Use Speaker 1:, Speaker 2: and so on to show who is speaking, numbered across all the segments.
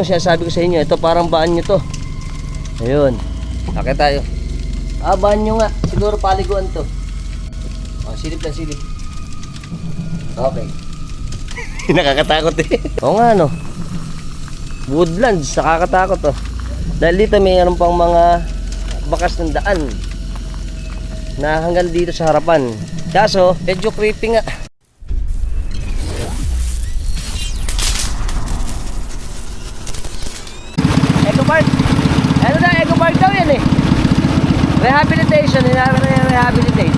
Speaker 1: yung sinasabi ko sa inyo. Ito parang banyo to. Ayun. Akit tayo. Ah, banyo nga. Siguro paliguan to. Oh, silip na silip. Okay. Nakakatakot eh. Oo nga no. Woodlands, nakakatakot oh. Dahil dito mayroon pang mga bakas ng daan na hanggang dito sa harapan. Kaso, medyo creepy nga. Park daw yan eh. Rehabilitation, rehabilitate.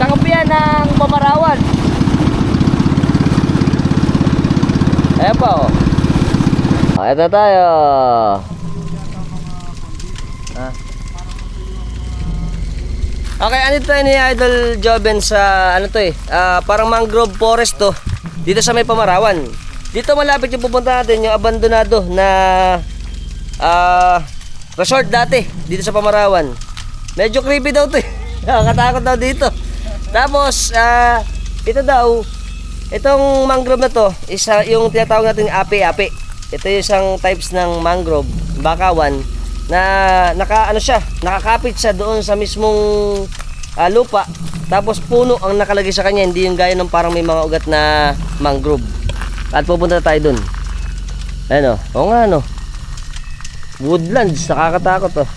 Speaker 1: Sa kapiyan ng Pamarawan. Ayan pa oh. Ah, ito tayo. Ah. Okay, ano ito ni Idol Joven sa ano to eh? Ah, parang mangrove forest to. Dito sa may Pamarawan. Dito malapit yung pupunta natin yung abandonado na ah resort dati dito sa Pamarawan. Medyo creepy daw to eh. Nakakatakot daw dito. Tapos ah ito daw itong mangrove na to isa yung tinatawag natin api-api. Ito yung isang types ng mangrove, bakawan na naka ano siya, nakakapit siya doon sa mismong ah, lupa. Tapos puno ang nakalagay sa kanya, hindi yung gaya ng parang may mga ugat na mangrove. At pupunta tayo doon. Ayan o, oo nga no. Woodlands, nakakatakot oh.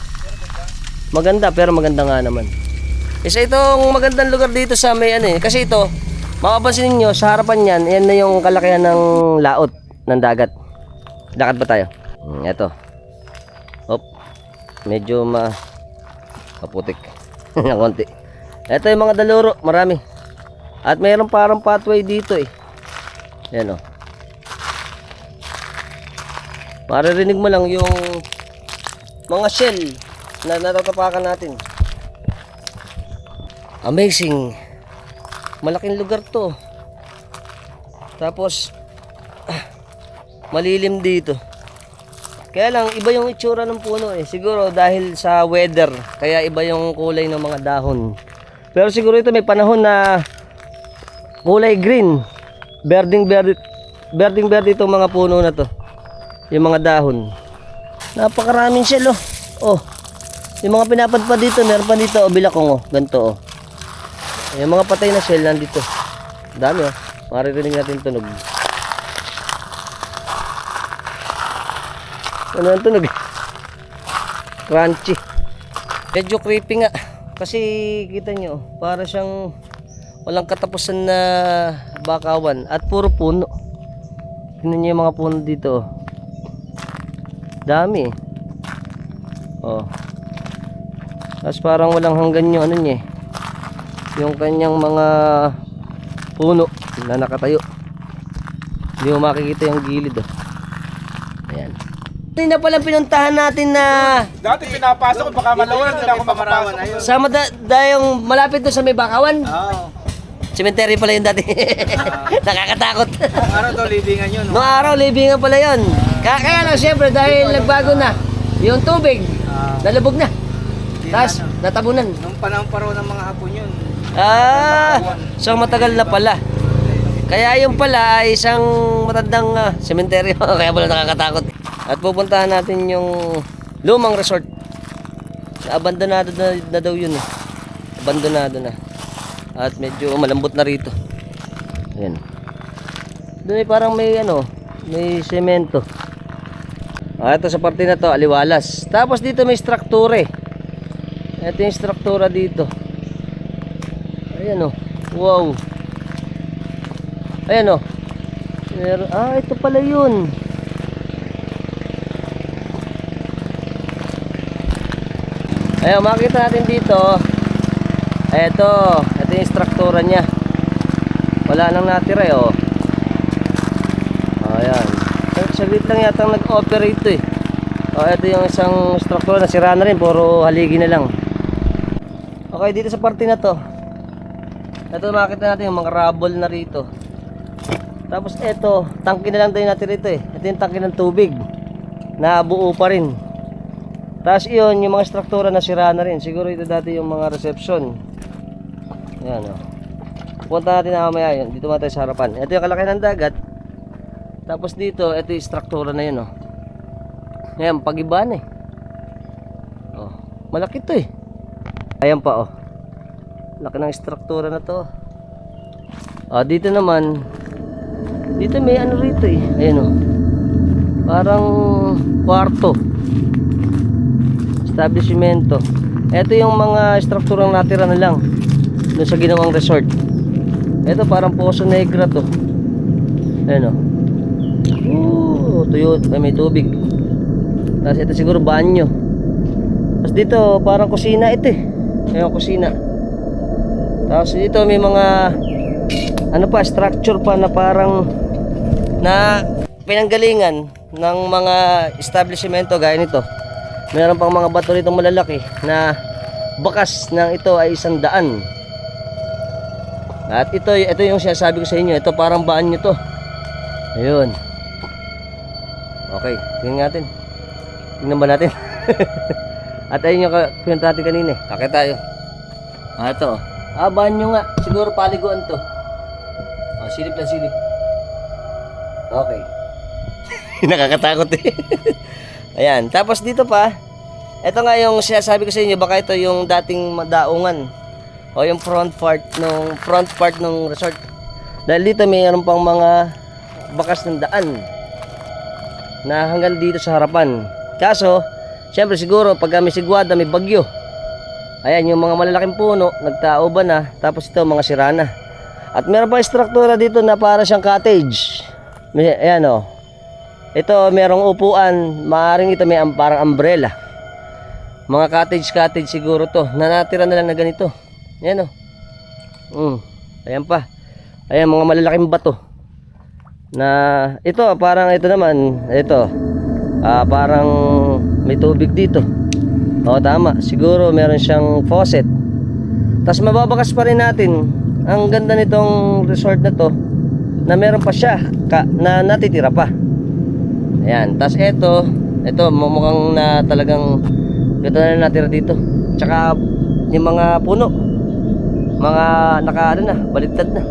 Speaker 1: Maganda pero maganda nga naman. Isa itong magandang lugar dito sa may ano eh. Kasi ito, mapapansin niyo sa harapan niyan, yan na yung kalakihan ng laot ng dagat. Lakad ba tayo? Hmm, ito. Hop. Medyo ma kaputik. ng konti. Ito yung mga daluro, marami. At mayroon parang pathway dito eh. Yan oh. Maririnig mo lang yung mga shell na natatapakan natin. Amazing. Malaking lugar to. Tapos ah, malilim dito. Kaya lang iba yung itsura ng puno eh. Siguro dahil sa weather, kaya iba yung kulay ng mga dahon. Pero siguro ito may panahon na kulay green. Berding berde berding berde itong mga puno na to. Yung mga dahon. Napakaraming shell oh. Oh. Yung mga pinapadpad dito, meron pa dito oh, bilakong oh, ganito oh. Yung mga patay na shell nandito. Dami oh. Maririnig natin tunog. Ano ang tunog? Crunchy. Medyo creepy nga. Kasi kita nyo, para siyang walang katapusan na bakawan at puro puno. Tingnan nyo yung mga puno dito. oh. Dami. Oh. Tapos parang walang hanggan yung ano niya eh. Yung kanyang mga puno na nakatayo. Hindi mo makikita yung gilid oh. Ayan. Ito na palang pinuntahan natin na
Speaker 2: Dati pinapasok ko baka malawan hindi ako makapasok.
Speaker 1: sama da, dayong malapit doon sa may bakawan.
Speaker 2: Oo.
Speaker 1: Cemetery pala yun dati. Nakakatakot.
Speaker 2: Araw to libingan yun.
Speaker 1: Noong araw, libingan pala yun. Kaya, kaya lang, syempre, dahil nagbago na, yung tubig, nalubog na. Tapos, natabunan.
Speaker 2: Nung panahon pa raw ng mga hapon yun.
Speaker 1: Ah, so matagal na pala. Kaya yung pala ay isang matandang uh, sementeryo. Kaya pala nakakatakot. At pupuntahan natin yung lumang resort. Abandonado na, na daw yun eh. Abandonado na. At medyo malambot na rito. Ayan. Doon ay parang may ano, may semento. Ah, ito sa parte na to, aliwalas. Tapos dito may struktura eh. Ito yung struktura dito. Ayan oh. Wow. Ayan oh. Meron, ah, ito pala yun. Ayan, makita natin dito. Ito, ito yung struktura niya. Wala nang natira eh, oh. Ayan. Saglit lang yata nag-operate ito eh. Oh, ito yung isang struktura na sira na rin, puro haligi na lang. Okay, dito sa parte na to. Ito makita natin yung mga rubble na rito. Tapos ito, tangke na lang tayo natin rito eh. Ito yung tangke ng tubig. Na buo pa rin. Tapos iyon, yung mga struktura na sira na rin. Siguro ito dati yung mga reception. Ayan o. Oh. Punta natin na mamaya yun. Dito muna tayo sa harapan. Ito yung kalaki ng dagat. Tapos dito, ito yung struktura na yun. Oh. Ayan, pag-iba eh. Oh, malaki to eh. Ayan pa oh. Laki ng struktura na to. Ah, dito naman, dito may ano rito eh. Ayan oh. Parang kwarto. Establishmento. Ito yung mga strukturang natira na lang doon sa ginawang resort. Ito parang Poso Negra to. Ayan o. Oh, tuyo, ay, may tubig. Tapos ito siguro banyo. Tapos dito parang kusina ito eh. Ayan kusina. Tapos dito may mga ano pa structure pa na parang na pinanggalingan ng mga establishmento gaya nito. Meron pang mga bato rito malalaki na bakas ng ito ay isang daan. At ito, ito yung sinasabi ko sa inyo. Ito parang baan nyo to. Ayun. Okay, tingnan natin. Tingnan ba natin? At ayun yung kwento natin kanina. eh. Kakit tayo. Ah, ito. Ah, nyo nga. Siguro paliguan to. Oh, silip lang silip. Okay. Nakakatakot eh. Ayan. Tapos dito pa, ito nga yung sinasabi ko sa inyo, baka ito yung dating daungan o yung front part nung front part nung resort. Dahil dito mayroon pang mga bakas ng daan na hanggang dito sa harapan. Kaso, syempre siguro pag may sigwada, may bagyo. Ayan, yung mga malalaking puno, nagtao ba na, tapos ito mga sirana. At meron pa struktura dito na para siyang cottage. May, ayan o. Ito, merong upuan. Maaring ito may parang umbrella. Mga cottage-cottage siguro to. Na natira na lang na ganito. Ayan o. Mm. Ayan pa. Ayan, mga malalaking bato. Na ito, parang ito naman. Ito. Ah, parang may tubig dito. Oo, tama. Siguro meron siyang faucet. Tapos mababakas pa rin natin. Ang ganda nitong resort na to na meron pa siya ka, na natitira pa. Ayan. Tapos ito, ito mukhang na talagang ganda na natira dito. Tsaka yung mga puno. Mga naka ano na, baliktad na.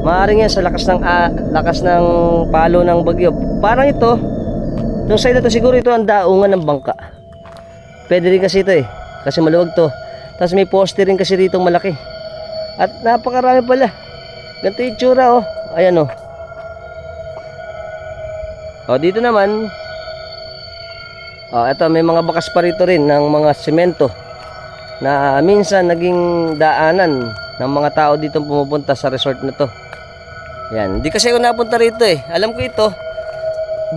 Speaker 1: Maaring yan sa lakas ng ah, lakas ng palo ng bagyo. Parang ito, yung side na to siguro ito ang daungan ng bangka. Pwede rin kasi ito eh. Kasi maluwag to. Tapos may poste rin kasi rito malaki. At napakarami pala. Ganito yung tsura oh. Ayan oh. Oh, dito naman. Oh, ito may mga bakas pa rito rin ng mga semento na minsan naging daanan ng mga tao dito pumupunta sa resort na to. Yan. Hindi kasi ako napunta rito eh. Alam ko ito.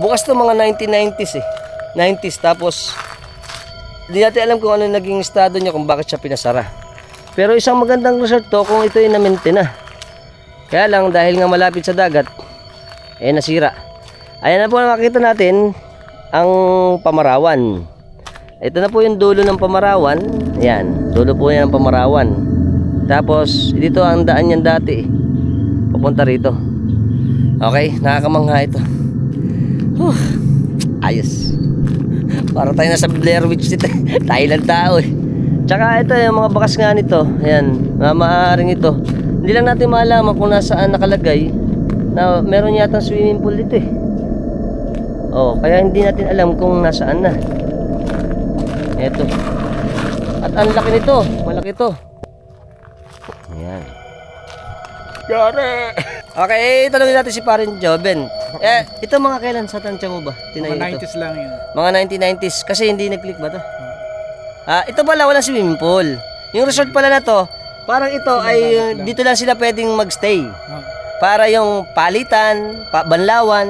Speaker 1: Bukas to mga 1990s eh. 90s tapos hindi natin alam kung ano naging estado niya kung bakit siya pinasara. Pero isang magandang resort to kung ito ay na-maintain na. Kaya lang dahil nga malapit sa dagat, eh nasira. Ayan na po makita natin ang pamarawan. Ito na po yung dulo ng pamarawan. Ayan, dulo po yan ng pamarawan. Tapos dito ang daan yan dati. Papunta rito. Okay, nakakamangha ito. Huh, ayos. Para tayo nasa Blair Witch dito. tayo lang tao eh. Tsaka ito yung mga bakas nga nito. Ayan, mga maaaring ito. Hindi lang natin malaman kung nasaan nakalagay na meron yata swimming pool dito eh. Oh, kaya hindi natin alam kung nasaan na. Eto. At ang laki nito. Malaki to. Ayan. Yare! Okay, tanongin natin si Parin Joben. Eh, ito mga kailan sa tansya mo ba? Tinayo
Speaker 2: Mga
Speaker 1: ito.
Speaker 2: 90s lang yun.
Speaker 1: Mga 1990s. Kasi hindi nag-click ba to? Ah, ito pala wala swimming pool. Yung resort pala na to, parang ito ay uh, dito lang sila pwedeng magstay.
Speaker 2: Oh.
Speaker 1: Para yung palitan, pa, banlawan,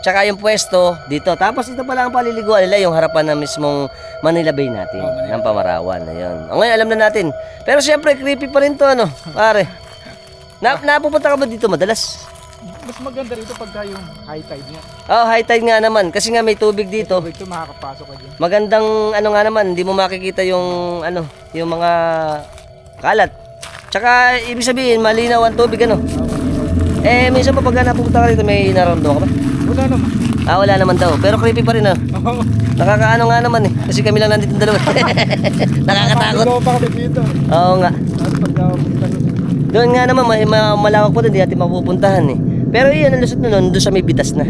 Speaker 1: tsaka yung pwesto dito. Tapos ito pala ang paliliguan nila, yung harapan ng mismong Manila Bay natin,
Speaker 2: Oh, Manila
Speaker 1: ng Pamarawan. Ayun. O ngayon, alam na natin. Pero siyempre, creepy pa rin to, ano, pare. Na, napupunta ka ba dito madalas?
Speaker 2: Mas maganda rito pagka yung high tide niya.
Speaker 1: Oh, high tide nga naman. Kasi nga may tubig dito.
Speaker 2: Dito makakapasok ka dyan.
Speaker 1: Magandang ano nga naman, hindi mo makikita yung ano, yung mga kalat. Tsaka ibig sabihin malinaw ang tubig ano. Eh minsan pa pag napupunta ka rito may nararamdaman ka ba?
Speaker 2: Wala naman.
Speaker 1: Ah wala naman daw, pero creepy pa rin ah.
Speaker 2: Oo.
Speaker 1: Nakakaano nga naman eh, kasi kami lang nandito dalawa. Nakakatakot.
Speaker 2: Ikaw pa kami dito.
Speaker 1: Oo nga.
Speaker 2: Tapos pagka pumunta doon.
Speaker 1: Nga naman may ma- malawak po doon, hindi natin mapupuntahan eh. Pero iyon ang lusot na nun, doon sa may bitas na.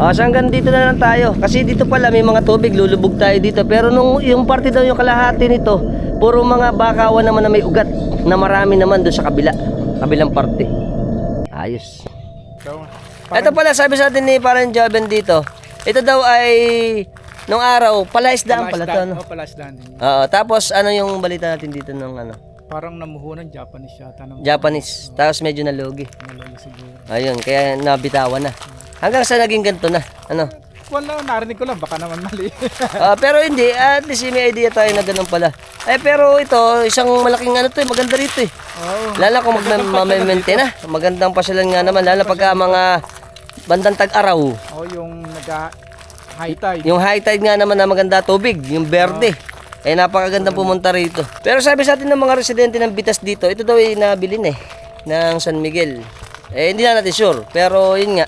Speaker 1: Ah, so hanggang dito na lang tayo. Kasi dito pala may mga tubig, lulubog tayo dito. Pero nung yung parte daw yung kalahati nito, puro mga bakawan naman na may ugat na marami naman doon sa kabila. Kabilang parte. Ayos.
Speaker 2: So,
Speaker 1: Ito pala, sabi sa atin ni Parang Joven dito, ito daw ay nung araw, palaisdaan pala to. Ano?
Speaker 2: Oh, palasdan din.
Speaker 1: Oo, tapos ano yung balita natin dito ng ano?
Speaker 2: Parang namuhunan Japanese yata ng
Speaker 1: Japanese. Tapos medyo nalugi.
Speaker 2: nalolo siguro.
Speaker 1: Ayun, kaya nabitawan na. Hanggang sa naging ganito na. Ano?
Speaker 2: Wala, narinig ko lang, baka naman mali.
Speaker 1: Ah, pero hindi, at least may idea tayo na ganun pala. Eh pero ito, isang malaking ano to, eh, maganda rito eh.
Speaker 2: Oo.
Speaker 1: Lalo kung mag-maintain na. Magandang pasyalan nga naman, lalo pagka mga bandang tag-araw.
Speaker 2: Oh, yung naga high tide.
Speaker 1: Yung high tide nga naman na maganda tubig, yung berde. Eh napakagandang pumunta rito. Pero sabi sa atin ng mga residente ng Bitas dito, ito daw ay nabili na eh, ng San Miguel. Eh hindi na natin sure, pero yun nga.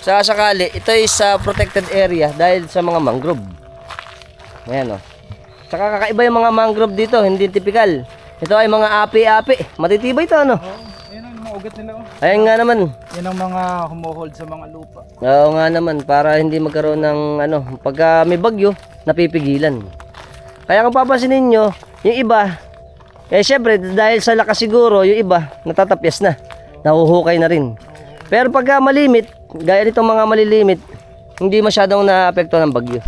Speaker 1: Sa sakali, ito ay sa protected area dahil sa mga mangrove. Ayan o. Saka kakaiba yung mga mangrove dito, hindi typical. Ito ay mga api-api. Matitibay ito ano.
Speaker 2: Oh, yan ang mga ugat nila. Oh.
Speaker 1: Ayan nga naman.
Speaker 2: Yan ang mga humuhold sa mga lupa.
Speaker 1: Oo nga naman, para hindi magkaroon ng ano, pagka may bagyo, napipigilan. Kaya kung papansinin nyo, yung iba, eh syempre dahil sa lakas siguro, yung iba, natatapyas na. Nahuhukay na rin. Pero pagka malimit, gaya nitong mga malilimit, hindi masyadong naapekto ng bagyo.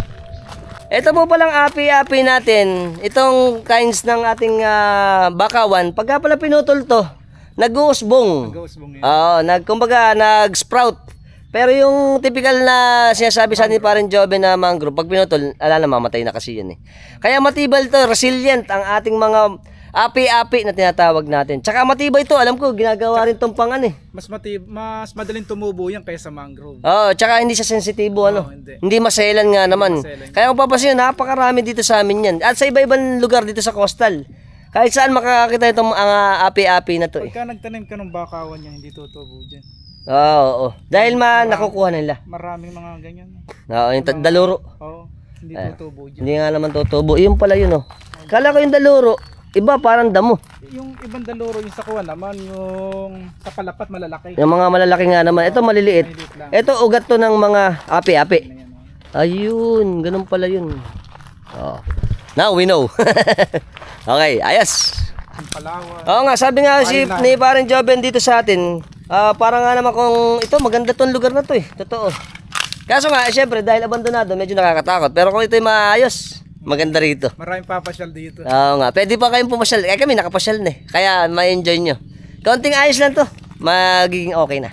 Speaker 1: Ito po palang api-api natin, itong kinds ng ating ah, bakawan, pagka pala pinutol to, nag-uusbong.
Speaker 2: Ghost bong yan.
Speaker 1: Oo, nag kumbaga nag-sprout. Pero yung typical na sinasabi sa ni parang Jobe na mangrove, pag pinutol, ala na mamatay na kasi yun eh. Kaya matibay to, resilient ang ating mga api-api na tinatawag natin. Tsaka matibay to, alam ko, ginagawa rin tong pangan eh.
Speaker 2: Mas matib, mas madaling tumubo yan kaysa mangrove.
Speaker 1: Oo, tsaka hindi siya sensitibo ano.
Speaker 2: Oo, hindi.
Speaker 1: Hindi maselan nga naman.
Speaker 2: maselan.
Speaker 1: Kaya kung papasin, napakarami dito sa amin yan. At sa iba-ibang lugar dito sa coastal. Kahit saan makakakita itong mga api-api na to eh.
Speaker 2: Pagka nagtanim ka ng bakawan yan, hindi tutubo dyan.
Speaker 1: Oo, oo. Dahil ma nakukuha nila.
Speaker 2: Maraming mga ganyan.
Speaker 1: Oo, yung ta- daluro.
Speaker 2: Oo, hindi tutubo dyan.
Speaker 1: Hindi nga naman tutubo. Yun pala yun oh. Kala ko yung daluro, iba parang damo.
Speaker 2: Yung ibang daluro yung sa kuwan naman, yung sa palapat malalaki.
Speaker 1: Yung mga malalaki nga naman. Ito maliliit.
Speaker 2: Maliit lang.
Speaker 1: Ito ugat to ng mga api-api.
Speaker 2: Ayan, oh.
Speaker 1: Ayun, ganun pala yun. Oh. Now we know. okay, ayos.
Speaker 2: Yung palawa.
Speaker 1: Oo nga, sabi nga si ni parang Joben dito sa atin, ah parang nga naman kung ito, maganda tong lugar na to eh. Totoo. Kaso nga, eh, syempre, dahil abandonado, medyo nakakatakot. Pero kung ito maayos, maganda rito.
Speaker 2: Maraming papasyal dito.
Speaker 1: Oo nga, pwede pa kayong pumasyal. Eh kami nakapasyal na eh. Kaya ma-enjoy nyo. Kaunting ayos lang to. Magiging okay na.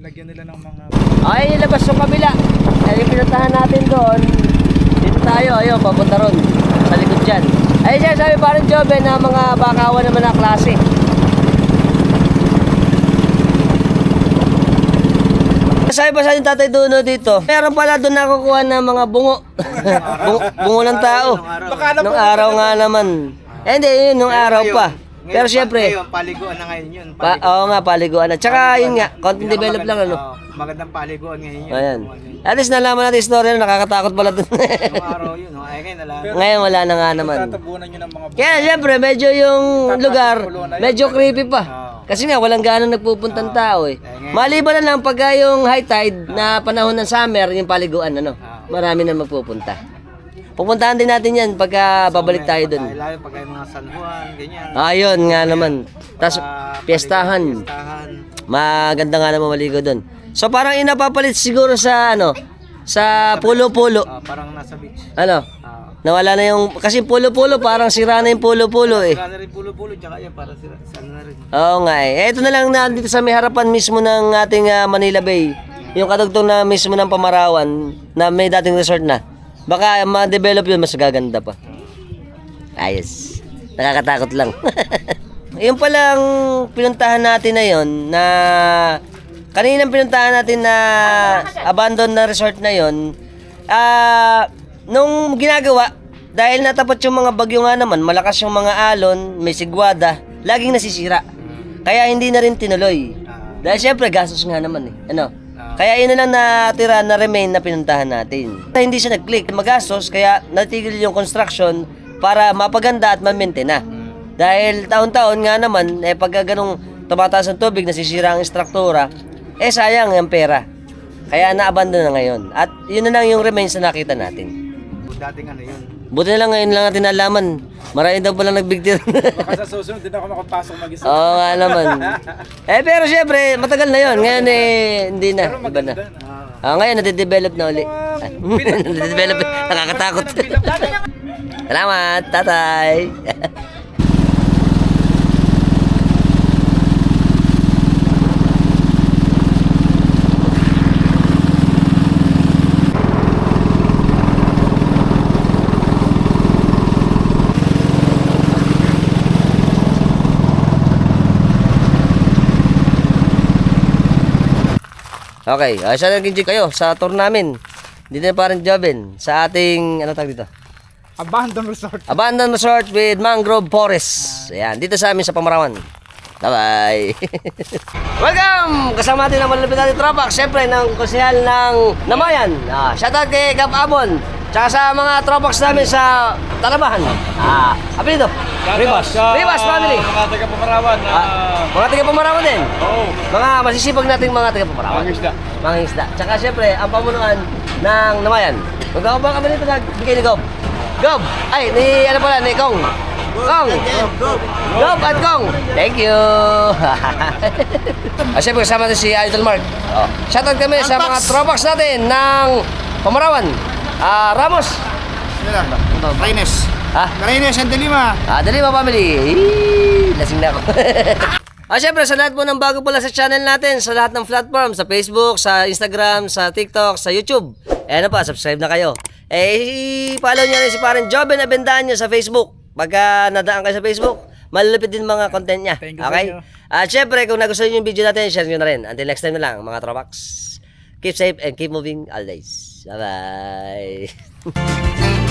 Speaker 2: Lagyan nila ng mga...
Speaker 1: Okay, ilabas yung kabila. Ay, yung pinuntahan natin doon. Dito tayo, ayun, papunta ron. Sa likod dyan. Ayun siya, sabi parang job eh, na mga bakawan naman na klase. Sabi pa sa ating tatay Duno dito, meron pala doon nakukuha ng mga bungo. bungo, bungo ng tao.
Speaker 2: Baka na
Speaker 1: Nung araw nga naman. Eh, hindi, yun, nung araw pa. Pero syempre,
Speaker 3: Ngayon, paliguan na ngayon yun.
Speaker 1: pa, oo nga, paliguan na. Tsaka yun nga, konting develop lang ano.
Speaker 3: Magandang paliguan ngayon yun.
Speaker 1: Ayan. At least nalaman natin yung story na nakakatakot pala dun.
Speaker 3: Nung araw yun, no? ay ngayon nala.
Speaker 1: Ngayon wala na nga naman.
Speaker 2: Tatabunan nyo ng mga...
Speaker 1: Kaya syempre medyo yung lugar medyo creepy pa. Kasi nga walang ganong nagpupuntang tao eh. Maliban na lang pagka yung high tide na panahon ng summer, yung paliguan ano, marami na magpupunta. Pupuntahan din natin yan pagka babalik tayo dun.
Speaker 3: Ay, lalo pag ay mga San Juan, ganyan.
Speaker 1: Ayun nga naman. Tapos
Speaker 3: Ah,
Speaker 1: piyestahan.
Speaker 3: Piestahan.
Speaker 1: Maganda nga naman maligo dun. So parang inapapalit siguro sa ano, sa pulo-pulo.
Speaker 3: Ah, parang nasa beach.
Speaker 1: Ano?
Speaker 3: Ah,
Speaker 1: Nawala na yung kasi pulo-pulo parang sira na yung pulo-pulo eh.
Speaker 3: Sira na rin pulo-pulo, tsaka yan para sira, saan na rin.
Speaker 1: Oo nga eh. Ito na lang na dito sa may harapan mismo ng ating ah, Manila Bay. Yung kadugtong na mismo ng Pamarawan na may dating resort na. Baka ma-develop yun, mas gaganda pa. Ayos. Nakakatakot lang. yung palang pinuntahan natin na yon na kaninang pinuntahan natin na abandoned na resort na yon ah nung ginagawa dahil natapat yung mga bagyo nga naman malakas yung mga alon may sigwada laging nasisira. Kaya hindi na rin tinuloy. Dahil syempre gastos nga naman eh. Ano? Kaya yun na lang natira na remain na pinuntahan natin. Hindi siya nag-click magastos kaya natigil yung construction para mapaganda at ma-maintain na. Dahil taon-taon nga naman, eh pagka ganong tumataas ang tubig, nasisira ang struktura, eh sayang ang pera. Kaya na-abandon na ngayon. At yun na lang yung remains na nakita natin.
Speaker 3: Dating ano yun.
Speaker 1: Buti na lang ngayon lang natin nalaman. Marami daw pala nagbigtir.
Speaker 2: Baka sa susunod din ako makapasok mag-isa.
Speaker 1: Oo nga naman. Eh pero syempre, matagal na yon. Ngayon eh, hindi na. Iba na. Ah, ngayon, nade-develop na uli. nade-develop. Nakakatakot. Salamat, tatay. Okay, uh, siya naging kayo sa tour namin. Dito na parang Joben sa ating, ano tawag dito?
Speaker 2: Abandon resort.
Speaker 1: Abandoned Resort with Mangrove Forest. Ayan, dito sa amin sa Pamarawan. Bye-bye. Welcome! Kasama natin ang malapit natin tropa. Siyempre, ng konsehal ng Namayan. Ah, shoutout kay Cap Abon. Tsaka sa mga tropax namin sa Talabahan. Ah, apelido? Rivas. Rivas family.
Speaker 2: Mga taga Pamarawan.
Speaker 1: Ah, mga taga Pamarawan din.
Speaker 2: Oo.
Speaker 1: Mga masisipag nating mga taga Pamarawan.
Speaker 2: Mga isda.
Speaker 1: Mga isda. Tsaka siyempre, ang pamunuan ng Namayan. Magkakabang kami nito nagbigay ni Gob. Gob! Ay, ni ano pala, ni Kong. Kong! Gob at Kong! Thank you! ah, siyempre, kasama natin si Idol Mark. Oh. Shoutout kami sa mga tropax natin ng Pamarawan. Ah, Ramos.
Speaker 3: Reynes.
Speaker 1: Ha?
Speaker 3: Reynes and Lima.
Speaker 1: Ah, dali mga family. Eee, lasing na ako. ah, syempre, sa lahat po ng bago pala sa channel natin, sa lahat ng platform, sa Facebook, sa Instagram, sa TikTok, sa YouTube. Eh, ano pa, subscribe na kayo. Eh, follow niyo rin si parang Joben Abendaño sa Facebook. Pagka nadaan kayo sa Facebook, malulupit din mga content niya.
Speaker 2: Thank you,
Speaker 1: okay?
Speaker 2: thank you.
Speaker 1: At syempre, kung nagustuhan niyo yung video natin, share niyo na rin. Until next time na lang, mga tropax. Keep safe and keep moving always. Bye-bye.